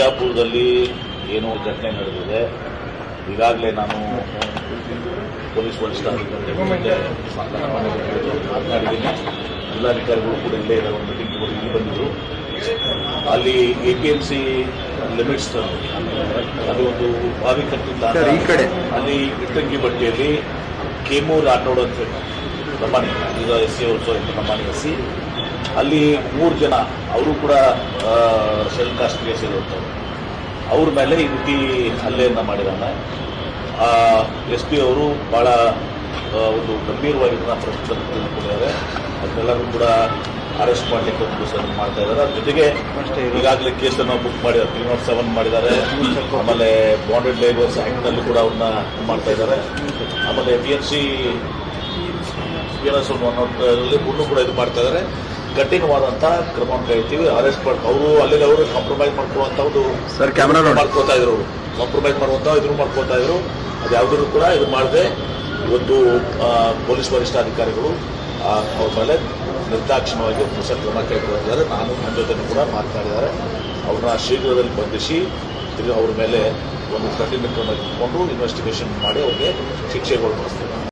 ಬಿಜಾಪುರದಲ್ಲಿ ಏನೋ ಘಟನೆ ನಡೆದಿದೆ. ಈಗಾಗಲೇ ನಾನು ಪೊಲೀಸ್ ವರಿಷ್ಠಾಧಿಕಾರಿಗಳ ಜೊತೆ ಮಾತನಾಡಿದ್ದೀನಿ. ಜಿಲ್ಲಾಧಿಕಾರಿಗಳು ಕೂಡ ಇಲ್ಲೇ ಇದ್ದಾರೆ. ಒಂದು ಮೀಟಿಂಗ್ ಕೂಡ ಇಲ್ಲಿ ಬಂದಿದ್ದರು ಅಲ್ಲಿ A P M C limits ಅದು ಒಂದು ಬಾವಿ ಕಟ್ಟಿದ್ದ ಈ ಕಡೆ. ಅಲ್ಲಿ ಇಟ್ಟಂಗಿ ಬಟ್ಟೆಯಲ್ಲಿ ಕೇಮೂರ್ ಆಟೋಡ್ ಅಂತ ಹೇಳಿ ಪ್ರಮಾಣಿ ಈಗ ಎಸ್ ಸಿ ಅವರು ಲಂಬಾಣಿ ಎಸ್. ಸಿ ಅಲ್ಲಿ ಮೂರು ಜನ ಅವರು ಕೂಡ ಶೆಲ್ ಕಾಸ್ಟ್ಗೆ ಸೇರಿರ್ತಾರೆ. ಅವ್ರ ಮೇಲೆ ಈ ರೀತಿ ಹಲ್ಲೆಯನ್ನು ಮಾಡಿದಾನೆ. ಎಸ್ ಪಿ ಅವರು ಭಾಳ ಒಂದು ಗಂಭೀರವಾಗಿ ಇದನ್ನ ಪ್ರಶ್ನೆ ತಿಳ್ಕೊಂಡಿದ್ದಾರೆ ಅದನ್ನೆಲ್ಲರೂ ಕೂಡ ಅರೆಸ್ಟ್ ಮಾಡಲಿಕ್ಕೆ ಒಂದು ಸರ್ ಮಾಡ್ತಾ ಇದ್ದಾರೆ. ಅದ್ರ ಜೊತೆಗೆ ಈಗಾಗಲೇ ಕೇಸನ್ನು ಬುಕ್ ಮಾಡಿದ್ದಾರೆ ತ್ರೀ ನಾಟ್ ಸೆವೆನ್ ಮಾಡಿದ್ದಾರೆ. ಆಮೇಲೆ ಬಾಂಡೆಡ್ ಲೇಬರ್ಸ್ ಆ್ಯಕ್ಟ್ನಲ್ಲೂ ಕೂಡ ಅವ್ರನ್ನ ಮಾಡ್ತಾ ಇದ್ದಾರೆ. ಆಮೇಲೆ B N C B N S ಅನ್ನೋದ್ರಲ್ಲಿ ಇನ್ನೂ ಕೂಡ ಇದು ಮಾಡ್ತಾ ಇದ್ದಾರೆ. ಕಠಿಣವಾದಂಥ ಕ್ರಮ ಕೈತೀವಿ ಅರೆಸ್ಟ್ ಮಾಡಿ ಅವರು ಅಲ್ಲಿ ಅವರು ಕಾಂಪ್ರಮೈಸ್ ಮಾಡ್ಕೊಳ್ಳುವಂಥ ಒಂದು ಸರ್, ಕ್ಯಾಮ್ರಾ. ಮಾಡ್ಕೋತಾ ಇದ್ರು. ಅವರು ಕಾಂಪ್ರಮೈಸ್ ಮಾಡುವಂಥ ಇದನ್ನು ಮಾಡ್ಕೋತಾ ಇದ್ರು. ಅದು ಯಾವುದನ್ನು ಕೂಡ ಇದು ಮಾಡದೆ ಇವತ್ತು ಪೊಲೀಸ್ ವರಿಷ್ಠಾಧಿಕಾರಿಗಳು ಅವ್ರ ಮೇಲೆ ನಿರ್ದಾಕ್ಷಿಣ್ಯವಾಗಿ ಹೊಸ ಕ್ರಮ ಕೈಗೊಂಡಿದ್ದಾರೆ ನಾನು ನನ್ನ ಜೊತೆ ಕೂಡ ಮಾತನಾಡಿದ್ದಾರೆ ಅವ್ರನ್ನ ಶೀಘ್ರದಲ್ಲಿ ಬಂಧಿಸಿ ತಿರುಗಿ ಅವ್ರ ಮೇಲೆ ಒಂದು ಕಠಿಣ ಕ್ರಮ ಇಟ್ಕೊಂಡು ಇನ್ವೆಸ್ಟಿಗೇಷನ್ ಮಾಡಿ ಅವ್ರಿಗೆ ಶಿಕ್ಷೆಗೊಳಪಡಿಸ್ತಾರೆ